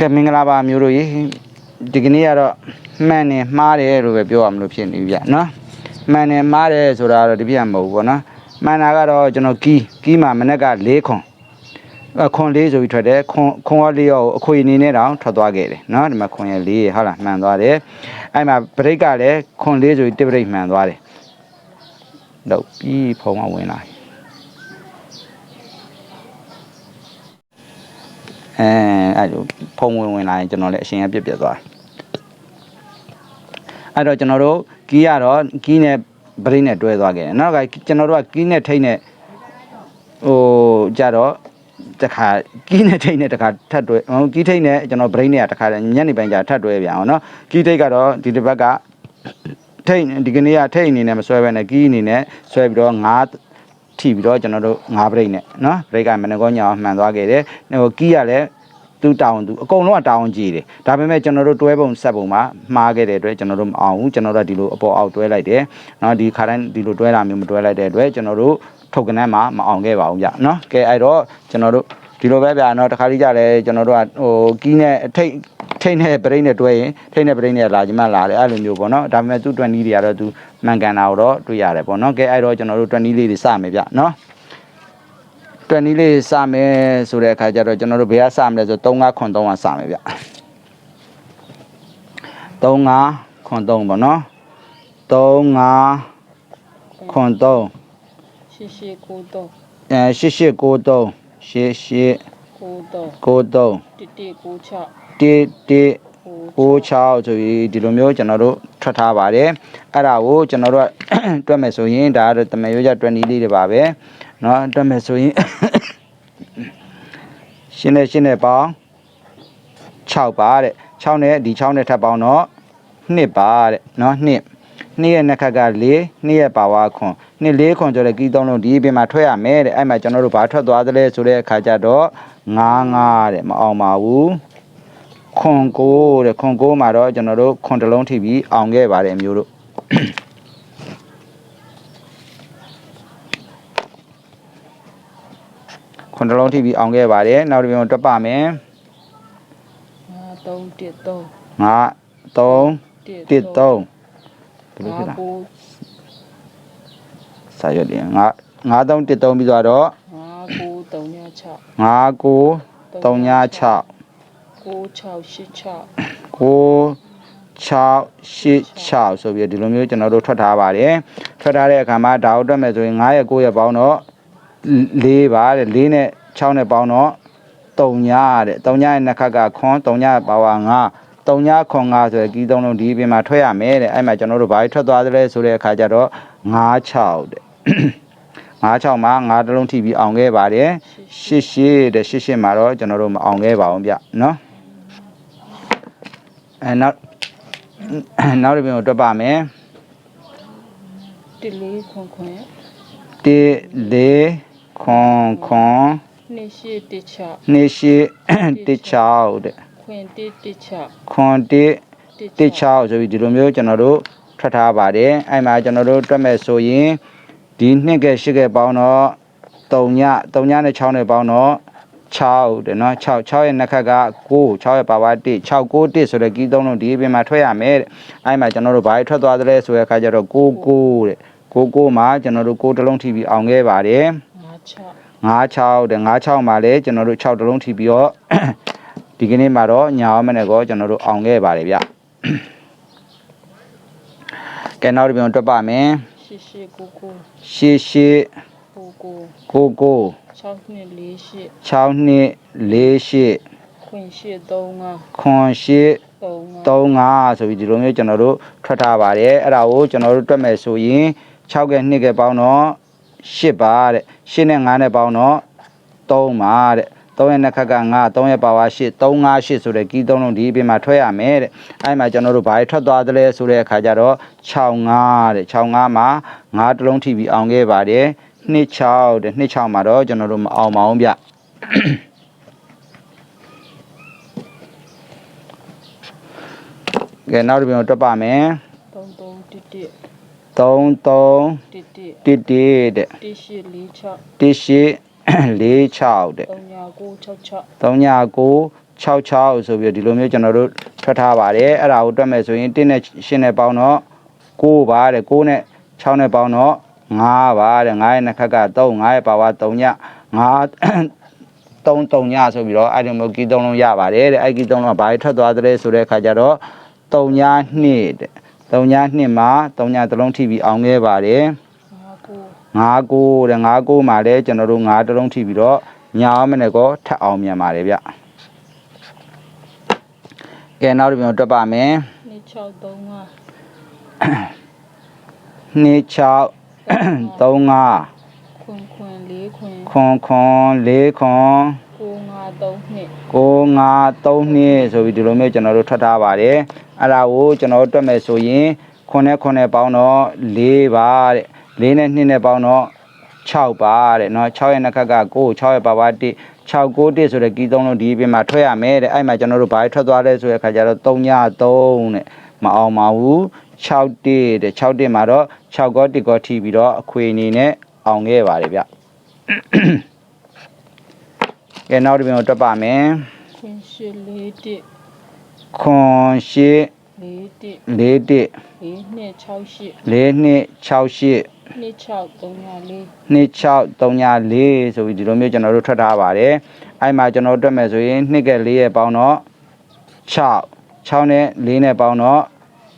ကဲမင်္ဂလာပါမျိုးတို့ရေဒီကနေ့ကတော့မှန်တယ်မှားတယ်လို့ပဲပြောရမလို့ဖြစ်နေပြီဗျနော်မှန်တယ်မှားတယ်ဆိုတာတော့ဒီပြမဟုတ်ဘူးပေါ့နော်မှန်တာကတော့ကျွန်တော်ကီးကီးမှာမနေ့က၄ခွန်အခွန်၄ဆိုပြီးထွက်တယ်ခွန်ခွန်က၄ရောအခွေအနေနဲ့တောင်ထွက်သွားခဲ့တယ်နော်ဒီမှာခွန်ရ၄ဟုတ်လားမှန်သွားတယ်အဲ့မှာဘရိတ်ကလည်းခွန်၄ဆိုပြီးတစ်ဘရိတ်မှန်သွားတယ်တော့ပြီးဖုံမဝင်လာ အဲအဲ့လိုဖုံဝင်ဝင်လာရင်ကျွန်တော်လည်းအရှင်ရပြက်ပြက်သွားတယ်အဲ့တော့ကျွန်တော်တို့ကီးရတော့ကီးနဲ့ဘရိတ်နဲ့တွဲသွားခဲ့တယ်နောက်ကကျွန်တော်တို့ကကီးနဲ့ထိတ်နဲ့ဟိုကြတော့တခါကီးနဲ့ထိတ်နဲ့တခါထပ်တွဲဟိုကီးထိတ်နဲ့ကျွန်တော်ဘရိတ်နဲ့တခါညနေပိုင်းကျထပ်တွဲပြန်အောင်နော်ကီးထိတ်ကတော့ဒီတစ်ဘက်ကထိတ်ဒီကနေ့ကထိတ်အနေနဲ့မဆွဲဘဲနဲ့ကီးအနေနဲ့ဆွဲပြီးတော့ငါး ထိပြီးတော့ကျွန်တော်တို့ငါးဘရိတ်နဲ့နော်ဘရိတ်ကမနကောညာအောင်မှန်သွားခဲ့တယ်ဟိုကီးရလည်း သူတောင်းသူအကုန်လုံးကတောင်းကြည့်တယ်ဒါပေမဲ့ကျွန်တော်တို့တွဲပုံဆက်ပုံမှာမှားခဲ့တဲ့အတွက်ကျွန်တော်တို့မအောင်ဘူးကျွန်တော်တို့ကဒီလိုအပေါ်အောက်တွဲလိုက်တယ်เนาะဒီခါတိုင်းဒီလိုတွဲတာမျိုးမတွဲလိုက်တဲ့အတွက်ကျွန်တော်တို့ထုတ်ကနန်းမှာမအောင်ခဲ့ပါဘူးဗျเนาะကဲအဲ့တော့ကျွန်တော်တို့ဒီလိုပဲဗျာเนาะတခါလေးကြလဲကျွန်တော်တို့ကဟိုကီးနဲ့အထိတ် ထိန်နဲ့ဗရိတ်နဲ့တွဲရင်ထိန်နဲ့ဗရိတ်နဲ့လာကြမှာလာတယ်အဲ့လိုမျိုးပေါ့နော်ဒါပေမဲ့သူ့20တွေကတော့သူမှန်ကန်တာတော့တွေ့ရတယ်ပေါ့နော်ကဲအဲ့တော့ကျွန်တော်တို့20လေးတွေစမယ်ဗျနော်20လေးစမယ်ဆိုတဲ့အခါကျတော့ကျွန်တော်တို့ဘယ်ကစမလဲဆိုတော့3 9 9 3ကစမယ်ဗျ3 9 9 3ပေါ့နော်3 9 9 3 8893အဲ8893 8893 9196 တော့ 93 တစ်တစ်ကိုချ 1 1 ကို 96ဆိုပြီးဒီလိုမျိုးကျွန်တော်တို့ထွက်ထားပါတယ်အဲ့ဒါကိုကျွန်တော်တို့က တွက်မယ်ဆိုရင်ဒါကတော့တမန်ရိုးကြ20လေးတွေပါပဲเนาะတွက်မယ်ဆိုရင် ရှင်းနဲ့ရှင်းနဲ့ပေါင်း6ပါတဲ့6နဲ့ဒီ6နဲ့ထပ်ပေါင်းတော့2ပါတဲ့เนาะ2 2ရဲ့နှစ်ခက်က4 2ရဲ့ပါဝါခွန်2 4ခွန်ဆိုတဲ့ကီးသုံးလုံးဒီအပြင်မှာထွက်ရမယ်တဲ့အဲ့မှာကျွန်တော်တို့ဘာထွက်သွားသလဲဆိုတဲ့အခါကျတော့9 9တဲ့မအောင်ပါဘူး ခွန်ကိုတဲ့ခွန်ကိုမှာတော့ကျွန်တော်တို့ခွန်တစ်လုံးထိပြီးအောင်ခဲ့ပါတယ်မျိုးတို့ခွန်တစ်လုံးထိပြီးအောင်ခဲ့ပါတယ်နောက်တစ်ပြန်တွက်ပါမယ်ငါသုံးတစ်သုံးငါ3တစ်1 3ဘယ်လိုဖြစ်ငါလဲကိုစာရွက်တယ်ငါငါ3 1 3ပြီးသွားတော့ငါကိုသုံးညချငါ9 3ည6ကို6ရှစ်ချ9 6 8 6ဆိုပြီးဒီလိုမျိုးကျွန်တော်တို့ထွက်ထားပါတယ်ထွက်ထားတဲ့အခါမှာဒါကိုတွက်မယ်ဆိုရင်9ရဲ့9ရဲ့ပေါင်းတော့4ပါတဲ့4နဲ့6နဲ့ပေါင်းတော့3ညတဲ့3ညရဲ့နှစ်ခက်ကခွန်3ညပါဝါ9 3ညခွန်9ဆိုရယ်ကီးသုံးလုံးဒီအပြင်မှာထွက်ရမယ်တဲ့အဲ့မှာကျွန်တော်တို့ဘာထွက်သွားသလဲဆိုတဲ့အခါကျတော့9 6တဲ့9 6မှာ9တလုံးထိပြီးအောင်ခဲ့ပါတယ်ရှစ်ရှစ်တဲ့ရှစ်ရှစ်မှာတော့ကျွန်တော်တို့မအောင်ခဲ့ပါဘူးဗျနော် အဲနောက်နောက်တစ်ပြင်ကိုတွက်ပါမယ်တစ်လေးခွန်ခွန်1 4ခွန်ခွန်နှစ်ရှစ်တစ်ချ2ရှစ်1 6တဲ့ခွင်တစ်တစ်ချခွန်1 1 6ဆိုပြီးဒီလိုမျိုးကျွန်တော်တို့ထွက်ထားပါတယ်အဲ့မှာကျွန်တော်တို့တွက်မဲ့ဆိုရင်ဒီနှစ်ကဲရှစ်ကဲပေါင်းတော့3ည3ညနဲ့6နဲ့ပေါင်းတော့ 6တဲ့နော်6 6ရဲ့နှစ်ခက်က9 6ရဲ့ပါဝါ1 6 9 1ဆိုတဲ့ကီးသုံးလုံးဒီအပြင်မှာထွက်ရမယ်တဲ့အဲ့မှာကျွန်တော်တို့ဘာတွေထွက်သွားသလဲဆိုတဲ့အခါကျတော့9 9တဲ့9 9မှာကျွန်တော်တို့9တစ်လုံးထိပြီးအောင်ခဲ့ပါတယ်ငါချ96တဲ့96မှာလည်းကျွန်တော်တို့6တစ်လုံးထိပြီးတော့ဒီကနေ့မှာတော့ညာအောင်မနဲ့ကောကျွန်တော်တို့အောင်ခဲ့ပါတယ်ဗျကဲနောက်တစ်ပြန်တွက်ပါမယ်ရှစ်ရှစ်ကိုကိုရှစ်ရှ စ်ကိုကိုကိုကို6နှစ်လေးရှစ်6နှစ်4ရှစ်ခွင်ရှစ်သုံးငါခွန်ရှစ်သုံးငါ35ဆိုပြီးဒီလိုမျိုးကျွန်တော်တို့ထွက်ထားပါတယ်အဲ့ဒါကိုကျွန်တော်တို့တွက်မယ်ဆိုရင်6ကဲ2ကဲပေါင်းတော့8ပါတဲ့8နဲ့9နဲ့ပေါင်းတော့3ပါတဲ့3ရဲ့နှစ်ခက်က9 3ရဲ့ပါဝါ8 3 5 8ဆိုတဲ့ကီးသုံးလုံးဒီအပြင်မှာထွက်ရမယ်တဲ့အဲ့မှာကျွန်တော်တို့ဘာတွေထွက်သွားသလဲဆိုတဲ့အခါကျတော့65တဲ့65မှာ9တစ်လုံးထိပြီးအောင်ခဲ့ပါတယ် 26တဲ့26မှာတော့ကျွန်တော်တို့မအောင်ပါဘူးဗျကဲနောက်တစ်ပြန်တွက်ပါမယ်သုံးသုံးတစ်တစ်3 3တစ်တစ်တစ်တစ်တဲ့တစ်ရှစ်လေးချတစ်ရှစ်၄6တဲ့သုံးညာကို6ချ3ည9 66ဆိုပြီးတော့ဒီလိုမျိုးကျွန်တော်တို့ထွက်ထားပါတယ်အဲ့ဒါကိုတွက်မယ်ဆိုရင်1နဲ့8နဲ့ပေါင်းတော့9ပါတဲ့9နဲ့6နဲ့ပေါင်းတော့ 9ပါတဲ့9ရဲ့နှစ်ခက်က3 9ရဲ့ပါဝါ3ည9 3 3ညဆိုပြီးတော့အဲ့ဒီမျိုးကီ3လုံးရပါတယ်တဲ့အဲ့ကီ3လုံးကဘာတွေထွက်သွားသလဲဆိုတဲ့အခါကျတော့3ည2တဲ့3ည2မှာ3ည3လုံးထိပြီးအောင်ခဲ့ပါတယ်ငါကို59တဲ့59မှာလည်းကျွန်တော်တို့9တစ်လုံးထိပြီးတော့ညာအောင်မနဲ့ကောထပ်အောင်မြန်ပါတယ်ဗျကဲနောက်တစ်ပြန်တွက်ပါမယ်နှစ်6 3 2 6 3 5 ခွန်ခွန်လေးခွန် ခွန်ခွန်4ခွန် ကိုငါ3နှစ် 9 5 3နှစ်ဆိုပြီးဒီလိုမျိုးကျွန်တော်တို့ထွက်ထားပါတယ်အဲ့ဒါကိုကျွန်တော်တို့တွက်မယ်ဆိုရင်9နဲ့9နဲ့ပေါင်းတော့4ပါတဲ့4နဲ့2နဲ့ပေါင်းတော့6ပါတဲ့เนาะ6ရဲ့နှစ်ခက်က9 6ရဲ့ပါပါ1 6 9 1ဆိုတဲ့ကီးသုံးလုံးဒီအပြင်မှာထွက်ရမယ်တဲ့အဲ့မှာကျွန်တော်တို့ဘာထွက်သွားလဲဆိုတဲ့အခါကျတော့3ည3တဲ့မအောင်ပါဘူး 6 1တဲ့6 1မှာတော့6ကော1ကောထိပြီးတော့အခွေအနေနဲ့အောင်ခဲ့ပါတယ်ဗျကဲနောက်တစ်ပြန်ကိုတွက်ပါမယ်ခွန်ရှစ်လေးတစ်ခွန်ရှိလေးတစ်၄တစ်လေးနှစ်6ရှစ်၄နှစ်6ရှိနှစ်6 3ညာလေးနှစ်6 3ည4ဆိုပြီးဒီလိုမျိုးကျွန်တော်တို့ထွက်ထားပါတယ်အဲ့မှာကျွန်တော်တို့တွက်မယ်ဆိုရင်နှစ်က4ရဲ့ပေါင်းတော့6 6နဲ့4နဲ့ပေါင်းတော့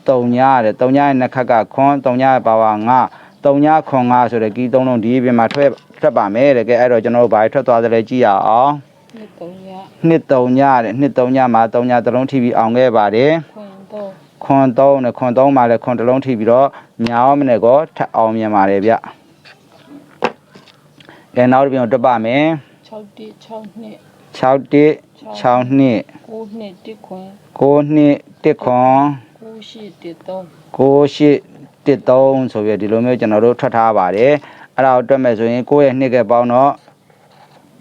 3ညတဲ့3ညရဲ့နှစ်ခက်ကခွန်3ညရဲ့ပါဝါ9 3ညခွန်9ဆိုတဲ့ကီးသုံးလုံးဒီအပြင်မှာထွက်ထွက်ပါမယ်တဲ့ကဲအဲ့တော့ကျွန်တော်တို့ဘာထွက်သွားသလဲကြည့်ရအောင်နှစ်3ညာနှစ်3ညတဲ့နှစ်3ညမှာ3ညတစ်လုံးထိပြီးအောင်ခဲ့ပါတယ်ခွန်3ခွန်3နဲ့ခွန်3မှာလည်းခွန်တစ်လုံးထိပြီးတော့ညာအောင်မနဲ့ကောထပ်အောင်မြန်ပါတယ်ဗျကဲနောက်တစ်ပြန်တွက်ပါမယ်6တစ်6နှစ်6တစ်6နှစ်9နှစ်တစ်ခွန်9နှစ်1ခွန် 9ရှစ်တစ်3 9ရှိ13ဆိုပြီးဒီလိုမျိုးကျွန်တော်တို့ထွက်ထားပါတယ်အဲ့ဒါကိုတွက်မယ်ဆိုရင်9ရဲ့နှစ်ကပေါင်းတော့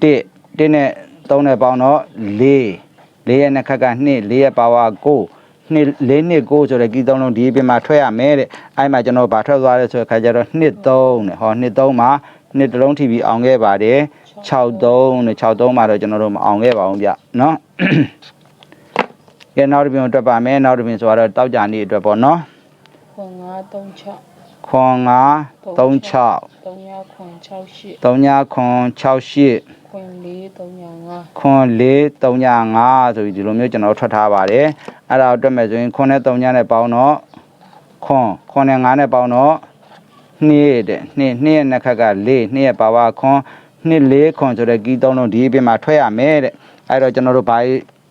1 1နဲ့3နဲ့ပေါင်းတော့4 4ရဲ့နှစ်ခက်က2 4ရဲ့ပါဝါ9နှစ်၄နှစ်9ဆိုတဲ့ကီးသုံးလုံးဒီအပြင်မှာထွက်ရမယ်တဲ့အဲ့မှာကျွန်တော်ဗာထွက်သွားတယ်ဆိုတဲ့ခါကျတော့နှစ်3တဲ့ဟောနှစ်3မှာနှစ်တစ်လုံးထိပြီးအောင်ခဲ့ပါတယ်63နဲ့63မှာတော့ကျွန်တော်တို့မအောင်ခဲ့ပါဘူးဗျเนาะ ကဲနောက်တစ်ပြင်တွက်ပါမယ်နောက်တစ်ပြင်ဆိုတော့တောက်ကြနေအတွက်ပေါ့နော်ခွန်5 3 6ခွန်9 36 3ညာခွန်6ရှစ်3ညခွန်68ခွန်4 3ညာ5ခွန်4 3ည5ဆိုပြီးဒီလိုမျိုးကျွန်တော်ထွက်ထားပါတယ်အဲ့ဒါကိုတွက်မယ်ဆိုရင်ခွန်နဲ့3ညနဲ့ပေါင်းတော့ခွန်ခွန်နဲ့9နဲ့ပေါင်းတော့2တဲ့2 2ရဲ့နှစ်ခက်က4 2ရဲ့ပါဝါခွန်2 4ခွန်ဆိုတဲ့ကီးသုံးလုံးဒီအပြင်မှာထွက်ရမယ်တဲ့အဲ့တော့ကျွန်တော်တို့ဘာ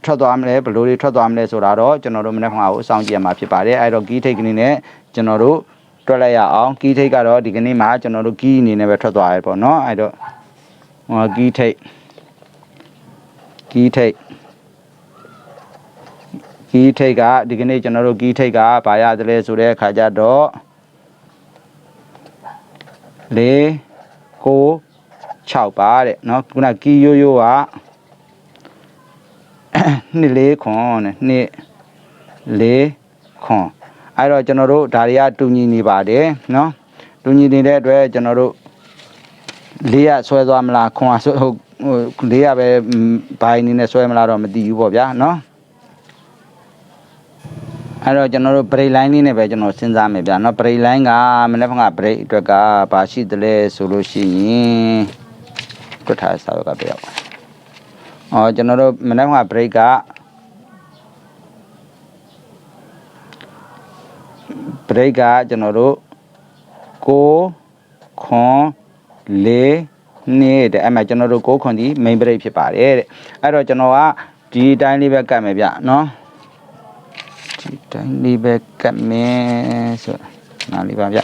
ထွက်သွားမလဲဘယ်လိုတွေထွက်သွားမလဲဆိုတာတော့ကျွန်တော်တို့မနေ့ကဟိုအဆောင်ကြည့်ရမှာဖြစ်ပါတယ်အဲ့တော့ကီးထိတ်ကလေးနဲ့ကျွန်တော်တို့တွက်လိုက်ရအောင်ကီးထိတ်ကတော့ဒီကနေ့မှာကျွန်တော်တို့ကီးအနေနဲ့ပဲထွက်သွားရပေါ့နော်အဲ့တော့ဟိုကီးထိတ် ကီးထိတ်ကီးထိတ်ကဒီကနေ့ကျွန်တော်တို့ကီးထိတ်ကဘာရတယ်လဲဆိုတဲ့အခါကျတော့၄9 6ပါတဲ့เนาะခုနကီးရိုးရိုးက နှစ်လေးခွန်နဲ့နှစ်လေးခွန်အဲ့တော့ကျွန်တော်တို့ဒါတွေကတူညီနေပါတယ်เนาะတူညီနေတဲ့အတွက်ကျွန်တော်တို့လေးရဆွဲသွားမလားခွန်ကဆွဲဟုတ်ဟိုလေးရပဲဘိုင်းနေနဲ့ဆွဲမလားတော့မသိဘူးပေါ့ဗျာเนาะအဲ့တော့ကျွန်တော်တို့ break line လေးနဲ့ပဲကျွန်တော်စဉ်းစားမယ်ဗျာเนาะ break line ကမနေ့က break အတွက်ကဘာရှိသလဲဆိုလို့ရှိရင်တွတ်ထားစာရွက်ကပြောက် အော်ကျွန်တော်တို့မနေ့က break က break ကကျွန်တော်တို့6ခွန်4နှစ်တဲ့အဲ့မှာကျွန်တော်တို့6ခွန်ဒီ main break ဖြစ်ပါတယ်တဲ့အဲ့တော့ကျွန်တော်ကဒီအတိုင်းလေးပဲကတ်မယ်ဗျနော်ဒီအတိုင်းလေးပဲကတ်မယ်ဆိုနားလေးပါဗျ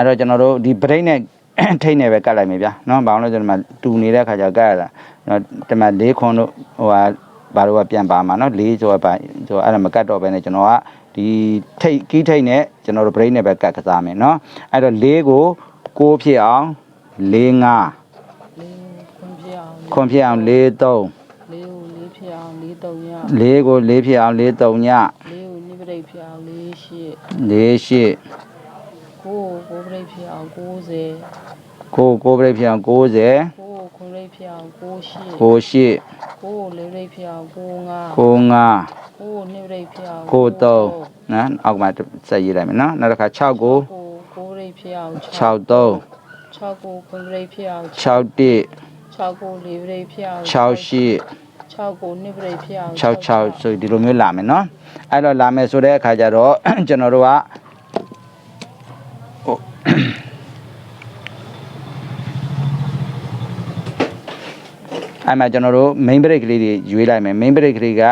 အဲ့တော့ကျွန်တော်တို့ဒီ break နဲ့ထိတ်နေပဲကတ်လိုက်မယ်ဗျာနော်ဘာလို့လဲဆိုတော့ဒီမှာတူနေတဲ့ခါကျကတ်ရတာနော်ဒီမှာ၄ခွန်တို့ဟိုဟာဘာလို့ကပြန်ပါမှာနော်၄ဆိုတော့ပါဆိုတော့အဲ့ဒါမကတ်တော့ဘဲနဲ့ကျွန်တော်ကဒီထိတ်ကီးထိတ်နဲ့ကျွန်တော်တို့ break နဲ့ပဲကတ်ကစားမယ်နော်အဲ့တော့၄ကို6ဖြစ်အောင်၄5လေးခွန်ပြအောင်ခွန်ဖြစ်အောင်၄3လေးကိုလေးဖြစ်အောင်လေး3ည၄ကို၄ဖြစ်အောင်၄3ညလေးကိုနိပရိတ်ဖြစ်အောင်လေးရှစ်၄8 ကိုကိုကိုပရိတ်ဖြစ်အောင်90ကိုကိုပရိဖြစ်အောင်90ကိုခွန်ရိပ်ဖြစ်အောင်ကိုရှိကိုရှိကိုလေးရိပ်ဖြစ်အောင်ကိုငါကိုငါကိုနှစ်ရိပ်ဖြစ်အောင်ကိုသုံးနော်အောက်မှာဆက်ရေးလိုက်မယ်နော်နောက်တစ်ခါ6ကိုကိုကိုရိပ်ဖြစ်အောင်6 3 6ကိုခွန်ရိပ်ဖြစ်အောင်6 1 6ကိုလေးရိပ်ဖြစ်အောင်6ရှိ6ကိုနှစ်ရိပ်ဖြစ်အောင်6 6ဆိုဒီလိုမျိုးလာမယ်နော်အဲ့တော့လာမယ်ဆိုတဲ့အခါကျတော့ကျွန်တော်တို့က အဲ့မှာကျွန်တော်တို့ main break ကလေးတွေရွေးလိုက်မယ် main break ကလေးက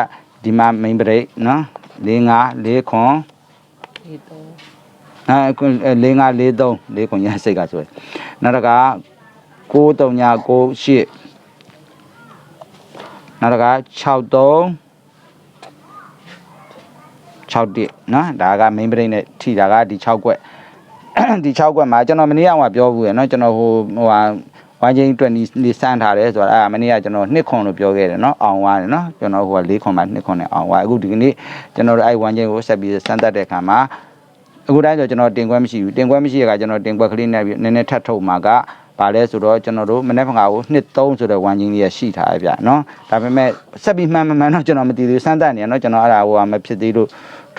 ဒီမှာ main break နော်၄5 4ခွန်ဒီတော့အဲ၄5 4 3 4ခွန်ရစိတ်ကဆိုရယ်နောက်တစ်ခါ6 3ည9 8နောက်တစ်ခါ6 3 6တိနော်ဒါက main brain နဲ့ထိတာကဒီ6ကွက်ဒီ6ကွက်မှာကျွန်တော်မနေ့ကမှပြောဘူးရယ်နော်ကျွန်တော်ဟိုဟိုဟာ ဝိုင်းချင်းအတွက်နေစမ်းထားတယ်ဆိုတာအဲ့ဒါမနေ့ကကျွန်တော်2ခွန်လို့ပြောခဲ့တယ်နော်အောင်သွားတယ်နော်ကျွန်တော်ဟိုက4ခွန်မှ2ခွန်နဲ့အောင်သွားအခုဒီကနေ့ကျွန်တော်တို့အဲ့ဝိုင်းချင်းကိုဆက်ပြီးစမ်းသပ်တဲ့အခါမှာအခုတိုင်းဆိုကျွန်တော်တင်ခွဲမရှိဘူးတင်ခွဲမရှိရကကျွန်တော်တင်ခွဲကလေးနဲ့ပြီးနည်းနည်းထပ်ထုတ်မှာကပါလဲဆိုတော့ကျွန်တော်တို့မနေ့ကကို2 3ဆိုတဲ့ဝိုင်းချင်းလေးရရှိထားရဗျနော်ဒါပေမဲ့ဆက်ပြီးမှန်မှန်မှန်တော့ကျွန်တော်မသိသေးဘူးစမ်းသပ်နေရနော်ကျွန်တော်အဲ့ဒါဟိုကမဖြစ်သေးလို့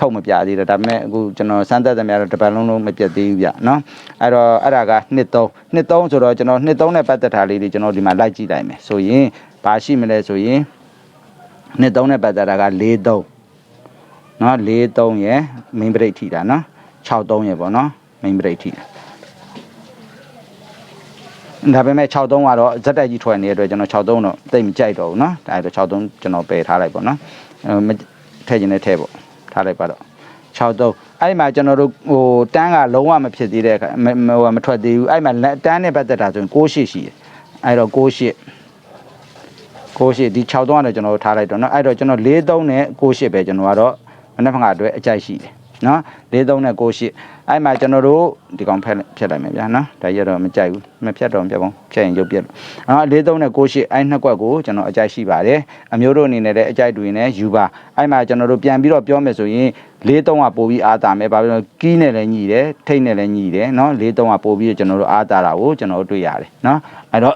ထုတ်မပြသေးတယ်ဒါပေမဲ့အခုကျွန်တော်စမ်းသပ်သမျှတော့တစ်ပတ်လုံးလုံးမပြတ်သေးဘူးဗျနော်အဲ့တော့အဲ့ဒါကနှစ်3နှစ်3ဆိုတော့ကျွန်တော်နှစ်3နဲ့ပတ်သက်တာလေးတွေကျွန်တော်ဒီမှာလိုက်ကြည့်လိုက်မယ်ဆိုရင်ဘာရှိမလဲဆိုရင်နှစ်3နဲ့ပတ်သက်တာက4 3နော်4 3ရယ် main break ထိတာနော်6 3ရယ်ပေါ့နော် main break ထိတာဒါပေမဲ့6 3ကတော့ဇက်တက်ကြီးထွက်နေတဲ့အတွက်ကျွန်တော်6 3တော့တိတ်မကြိုက်တော့ဘူးเนาะဒါအဲ့တော့6 3ကျွန်တော်ပယ်ထားလိုက်ပေါ့နော်အဲမထည့်ခြင်းနဲ့ထည့်ပေါ့ ထားလိုက်ပါတော့6 3အဲ့ဒီမှာကျွန်တော်တို့ဟိုတန်းကလုံးဝမဖြစ်သေးတဲ့အခါမမဟိုမထွက်သေးဘူးအဲ့ဒီမှာလက်တန်းနဲ့ပတ်သက်တာဆိုရင်6 8ရှိတယ်အဲ့တော့6 8 6 8ဒီ6 3ကတော့ကျွန်တော်တို့ထားလိုက်တော့เนาะအဲ့တော့ကျွန်တော်4 3နဲ့6 8ပဲကျွန်တော်ကတော့မနေ့ကအတွက်အကြိုက်ရှိတယ် နော်၄3နဲ့6 8အဲ့မှာကျွန်တော်တို့ဒီကောင်ဖက်ဖြတ်လိုက်မယ်ဗျာနော်ဒါရတော့မကြိုက်ဘူးမဖြတ်တော့မပြတ်ဘူးဖြတ်ရင်ရုပ်ပြတ်လို့နော်၄3နဲ့6 8အဲ့နှစ်ကွက်ကိုကျွန်တော်အကြိုက်ရှိပါတယ်အမျိုးတို့အနေနဲ့လည်းအကြိုက်တွေနဲ့ယူပါအဲ့မှာကျွန်တော်တို့ပြန်ပြီးတော့ပြောမယ်ဆိုရင်၄3ကပို့ပြီးအားတာမယ်ဘာဖြစ်လို့ကီးနဲ့လည်းညီတယ်ထိတ်နဲ့လည်းညီတယ်နော်၄3ကပို့ပြီးကျွန်တော်တို့အားတာတာကိုကျွန်တော်တို့တွေ့ရတယ်နော်အဲ့တော့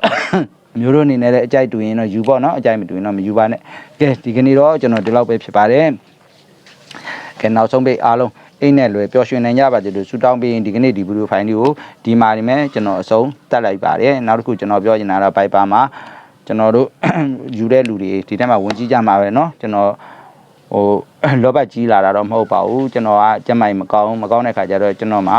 မျိုးတို့အနေနဲ့လည်းအကြိုက်တူရင်တော့ယူပေါ့နော်အကြိုက်မတူရင်တော့မယူပါနဲ့ကဲဒီကနေ့တော့ကျွန်တော်ဒီလောက်ပဲဖြစ်ပါတယ်ကဲနောက်ဆုံးပိတ်အားလုံးအိတ်နဲ့လွယ်ပျော်ရွှင်နိုင်ကြပါစေလို့ဆုတောင်းပေးရင်ဒီကနေ့ဒီဗီဒီယိုဖိုင်လေးကိုဒီမှာနေမဲ့ကျွန်တော်အဆုံးတက်လိုက်ပါတယ်နောက်တစ်ခုကျွန်တော်ပြောချင်တာတော့ဘိုက်ပါမှာကျွန်တော်တို့ ယူတဲ့လူတွေဒီထဲမှာဝင်ကြည့်ကြမှာပဲเนาะကျွန်တော်ဟို လောဘကြီးလာတာတော့မဟုတ်ပါဘူးကျွန်တော်ကကြက်မိုင်မကောင်းမကောင်းတဲ့ခါကျတော့ကျွန်တော်မှာ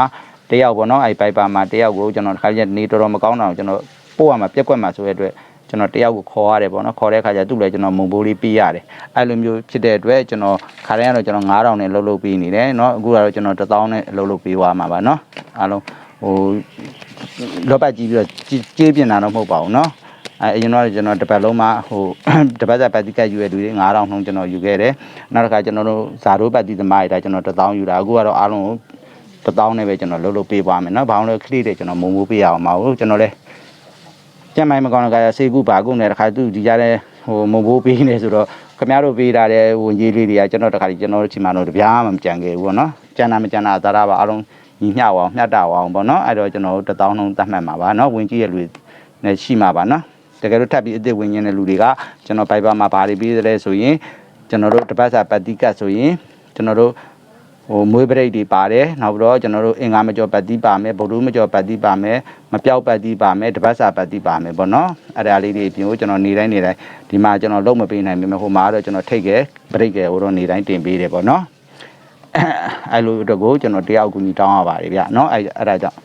တယောက်ပေါ့နော်အဲ့ဘိုက်ပါမှာတယောက်ကိုကျွန်တော်တစ်ခါကျနေတော်တော်မကောင်းတာကိုကျွန်တော်ပို့ရမှာပြက်ကွက်မှာဆိုတဲ့အတွက် ကျွန်တော်တယောက်ကိုခေါ်ရတယ်ပေါ့နော်ခေါ်တဲ့ခါကျသူ့လည်းကျွန်တော်မုံဘိုးလေးပေးရတယ်အဲ့လိုမျိုးဖြစ်တဲ့အတွက်ကျွန်တော်ခါတိုင်းကတော့ကျွန်တော်9000နဲ့လှုပ်လှုပ်ပေးနေတယ်เนาะအခုကတော့ကျွန်တော်1000နဲ့လှုပ်လှုပ်ပေးသွားမှာပါเนาะအားလုံးဟိုလောပတ်ကြီးပြီးတော့ကြေးပြင်တာတော့မဟုတ်ပါဘူးเนาะအဲအရင်တော့ကျွန်တော်တစ်ပတ်လုံးမှာဟို တစ်ပတ်သက်ပတ်တိကတ်ယူရတဲ့လူတွေ9000နှုန်းကျွန်တော်ယူခဲ့တယ်နောက်တစ်ခါကျွန်တော်တို့ဇာတို့ပတ်တိသမားတွေဒါကျွန်တော်1000ယူတာအခုကတော့အားလုံးကို1000နဲ့ပဲကျွန်တော်လှုပ်လှုပ်ပေးသွားမယ်เนาะဘာလို့လဲခလိတဲ့ကျွန်တော်မုံမိုးပေးရအောင်မဟုတ်ကျွန်တော်လည်း ကျမ်းမိုင်းမကောင်းတဲ့ကဆေးကူပါကုနဲ့တခါသူဒီကြတဲ့ဟိုမုံဘိုးပေးနေဆိုတော့ခမရတို့ပေးထားတဲ့ဝင်ကြီးလေးတွေကကျွန်တော်တခါဒီကျွန်တော်တို့ချိန်မှာတော့တပြားမှမကြံခဲ့ဘူးပေါ့နော်ကြံတာမကြံတာသာရပါအားလုံးညီမျှအောင်မျှတအောင်ပေါ့နော်အဲ့တော့ကျွန်တော်တို့တစ်သောင်းလုံးတတ်မှတ်မှာပါနော်ဝင်ကြီးရဲ့လူနဲ့ရှိမှာပါနော်တကယ်လို့ထပ်ပြီးအစ်စ်ဝင်ရင်တဲ့လူတွေကကျွန်တော်ပိုက်ပါမှာဘာတွေပေးသလဲဆိုရင်ကျွန်တော်တို့တပတ်စာပတ်တိကတ်ဆိုရင်ကျွန်တော်တို့ ဟိုမွေးပရိတ်တွေပါတယ်နောက်ပြီးတော့ကျွန်တော်တို့အင်္ဂါမကျော်ပတ်တိပါမယ်ဗုဒ္ဓမကျော်ပတ်တိပါမယ်မပြောက်ပတ်တိပါမယ်တပတ်စာပတ်တိပါမယ်ပေါ့နော်အဲ့ဒါလေးတွေအပြင်ကိုကျွန်တော်နေတိုင်းနေတိုင်းဒီမှာကျွန်တော်လုံးမပေးနိုင်ပေမဲ့ဟိုမှာတော့ကျွန်တော်ထိတ်ခဲ့ပရိတ်ခဲ့ဟိုတော့နေတိုင်းတင်ပေးတယ်ပေါ့နော်အဲ့လိုတော့ကိုကျွန်တော်တယောက်ကူညီတောင်းရပါတယ်ဗျနော်အဲ့အဲ့ဒါကြောင့်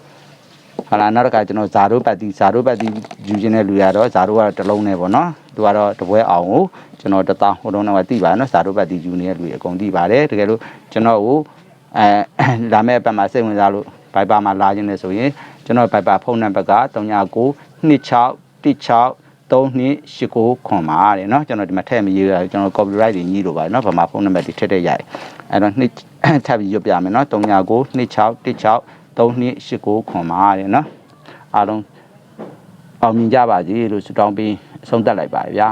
ဟာလာနောက်တစ်ခါကျွန်တော်ဇာတို့ပတ်တိဇာတို့ပတ်တိယူခြင်းတဲ့လူရတော့ဇာတို့ကတော့တစ်လုံးနဲ့ပေါ့နော် သူကတော့တပွဲအောင်ကိုကျွန်တော်တသောဟိုတုန်းကတိပါနော်ဇာတို့ပတ်တိယူနေတဲ့လူတွေအကုန်တိပါတယ်တကယ်လို့ကျွန်တော်ကို အဲလာမဲ့ဘက်မှာစိတ်ဝင်စားလို့ဘိုက်ပါမှာလာခြင်းလဲဆိုရင်ကျွန်တော်ဘိုက်ပါဖုန်းနံပါတ်က39 26 16 3289ခွန်ပါတဲ့เนาะကျွန်တော်ဒီမှာထည့်မရေးရကျွန်တော် copyright တွေညှိလို့ပါเนาะဗမာဖုန်းနံပါတ်တွေထည့်ထည့်ရတယ်အဲ့တော့နှစ်ထပ်ပြီးရွတ်ပြမယ်เนาะ39 26 16 3289ခွန်ပါတဲ့เนาะအားလုံးအောင်မြင်ကြပါစေလို့ဆုတောင်းပြီး အဆုံးသတ်လိုက်ပါဗျာ